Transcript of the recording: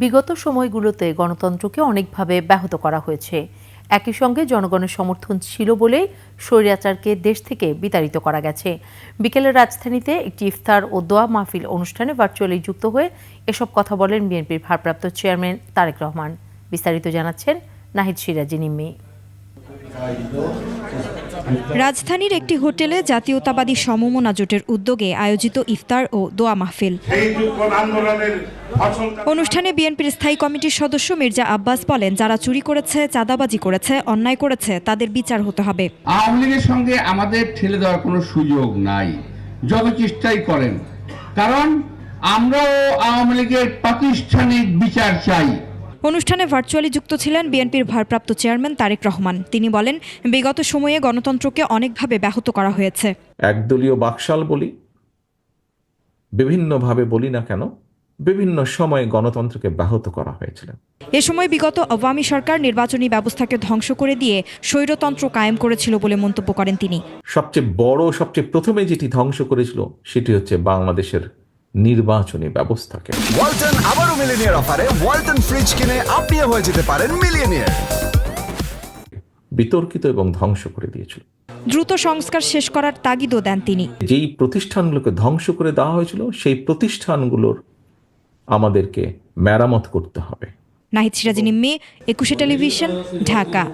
বিগত সময়গুলোতে গণতন্ত্রকে অনেকভাবে ব্যাহত করা হয়েছে। একই সঙ্গে জনগণের সমর্থন ছিল বলেই স্বৈরাচারকে দেশ থেকে বিতাড়িত করা গেছে। বিকেলে রাজধানীতে একটি ইফতার ও দোয়া মাহফিল অনুষ্ঠানে ভার্চুয়ালি যুক্ত হয়ে এসব কথা বলেন বিএনপির ভারপ্রাপ্ত চেয়ারম্যান তারেক রহমান। বিস্তারিত জানাচ্ছেন নাহিদ সিরাজি নিম্মি। রাজধানীর একটি হোটেলে জাতীয়তাবাদী সমমনা জোটের উদ্যোগে আয়োজিত ইফতার ও দোয়া মাহফিল। অনুষ্ঠানে বিএনপির স্থায়ী কমিটির সদস্য মির্জা আব্বাস বলেন যারা চুরি করেছে চাঁদাবাজি করেছে অন্যায় করেছে তাদের বিচার হতে হবে। আওয়ামী লীগের সঙ্গে আমাদের ঠেলে দেওয়ার কোনো সুযোগ নাই। যত চেষ্টাই করেন। কারণ আমরাও আওয়ামী লীগের প্রাতিষ্ঠানিক বিচার চাই। অনুষ্ঠানে ভার্চুয়ালি যুক্ত ছিলেন বিএনপির ভারপ্রাপ্ত চেয়ারম্যান তারেক রহমান। তিনি বলেন বিগত সময়ে গণতন্ত্রকে অনেকভাবে ব্যাহত করা হয়েছে। একদলীয় বাকশাল বলি বিভিন্নভাবে বলি না কেন বিভিন্ন সময়ে গণতন্ত্রকে ব্যাহত করা হয়েছিল। এ সময় বিগত আওয়ামী সরকার নির্বাচনী ব্যবস্থাকে ধ্বংস করে দিয়ে স্বৈরতন্ত্র কায়েম করেছিল বলে মন্তব্য করেন তিনি। সবচেয়ে বড় সবচেয়ে প্রথমে যেটি ধ্বংস করেছিল সেটি হচ্ছে বাংলাদেশের নির্বাচনী ব্যবস্থাকে। ওয়ালটন আবারও মিলিনিয়ার অফারে ওয়ালটন ফ্রিজ কিনে আপনিও হয়ে যেতে পারেন মিলিয়নিয়ার। বিতর্কিত এবং ধ্বংস করে দিয়েছিল। দ্রুত সংস্কার শেষ করার তাগিদও দেন তিনি। যেই প্রতিষ্ঠানগুলোকে ধ্বংস করে দেওয়া হয়েছিল সেই প্রতিষ্ঠানগুলোর আমাদেরকে মেরামত করতে হবে। নাহিদ সিরাজি নিম্মি একুশে টেলিভিশন ঢাকা।